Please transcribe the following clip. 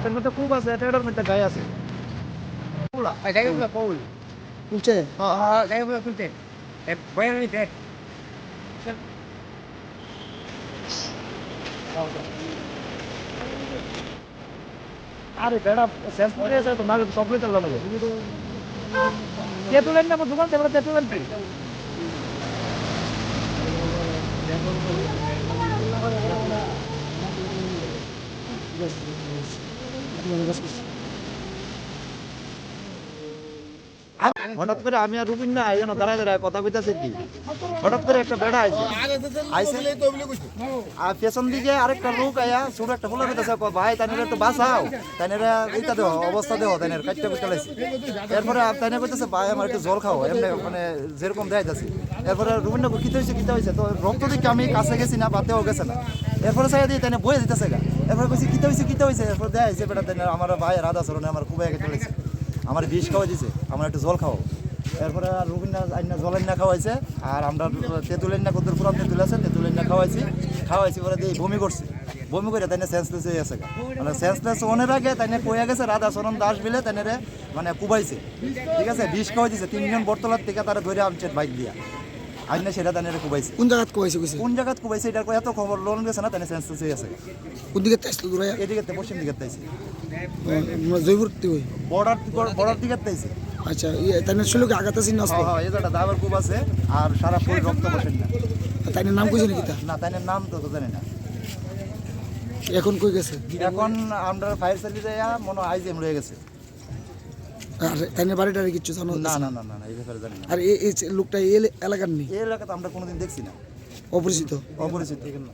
হাতের মধ্যে খুব আছে এটার মধ্যে গায়ে আছে। পুরা জায়গাগুলো কৌল। তুলছে হ্যাঁ হ্যাঁ জায়গাগুলো তুলতে বয়ান দেখ আরে বেড়া শেষ করে আছে তো না সবগুলো চালানো তেঁতুলেন না আমার দোকান থেকে তেঁতুলেন কি হঠাৎ করে আমি আর রুবিন না যেন দাঁড়ায় দাঁড়ায় কথা কইতাছে কি? হঠাৎ করে একটা বেড়া আইছে। আইছে? আর পেছন দিকে আরেকটা লোক আয়া, ছোট একটা ফুলা কইতাছে ভাই, তাইনের একটু বাঁচাও। তাইনের এইটা দেহ, অবস্থা দেহ, তাইনের কাটটা কুটটা লাইছে এরপরে তাইনে কইতাছে, ভাই, আমার একটু জল খাও। এমনি মানে যেরকম দেখাইতাছে এরপরে রুবিন না কিতে হইছে কিতে হইছে? তো রক্ত দিকে আমি কাছে গেছি না, বাতেও গেছে না। এরপরে চাই দিয়ে তাইনে বয়ে দিতেছে গা। এরপরে কইছি, কিতে হইছে কিতে হইছে? এরপরে দেখাইছে বেটা তাইনের আমার ভাই রাধা চরণে আমার খুবই আগে চলেছে। আমার বিষ খাওয়া দিয়েছে আমার একটু জল খাও এরপরে রুবিনা আইনা জল আইনা খাওয়াইছে, আর আমরা তেঁতুল আইনা কত পুরান তেঁতুল আছে, তেঁতুল আইনা খাওয়াইছি। খাওয়াইছি পরে দিয়ে বমি করছে। বমি করে তাই সেন্সলেস হয়ে আছে মানে সেন্সলেস অনেক আগে তাই কয়ে গেছে রাধা চরণ দাস বিলে তাই মানে কুবাইছে। ঠিক আছে? বিষ খাওয়াই দিছে, তিনজন বটতলার থেকে তারা ধরে আনছে বাইক দিয়া। আইনা সেটা তাইনে কুবাইছে। কোন জায়গাত কইছে কইছে? কোন জায়গাত কুবাইছে এটার এত খবর লোন গেছে না তাইনে সেন্সলেস হয়ে আছে কোন দিকে তাইছিল দূরাইয়া এদিকে পশ্চিম দিকে তাইছে জয়পুর তুই বর্ডার বর্ডার দিকে তাইছে আচ্ছা ইয়ে তাইনের ছিল কি আগাতে চিন আসলো হ্যাঁ এই জায়গাটা দাবার খুব আছে আর সারা শরীর রক্ত বসেন না তাইনের নাম কইছে নাকি তা না তাই নাম তো তো জানি না। এখন কই গেছে। এখন আমরা ফায়ার সার্ভিসে মনে হয় আইজিএম রয়ে গেছে। আর তাইনের বাড়িটার কিছু জানো না না না? না এই ব্যাপারে জানি না। এই লোকটা এই এলাকার নেই? এই এলাকাতে আমরা কোনোদিন দেখছি না। অপরিচিত? অপরিচিত না।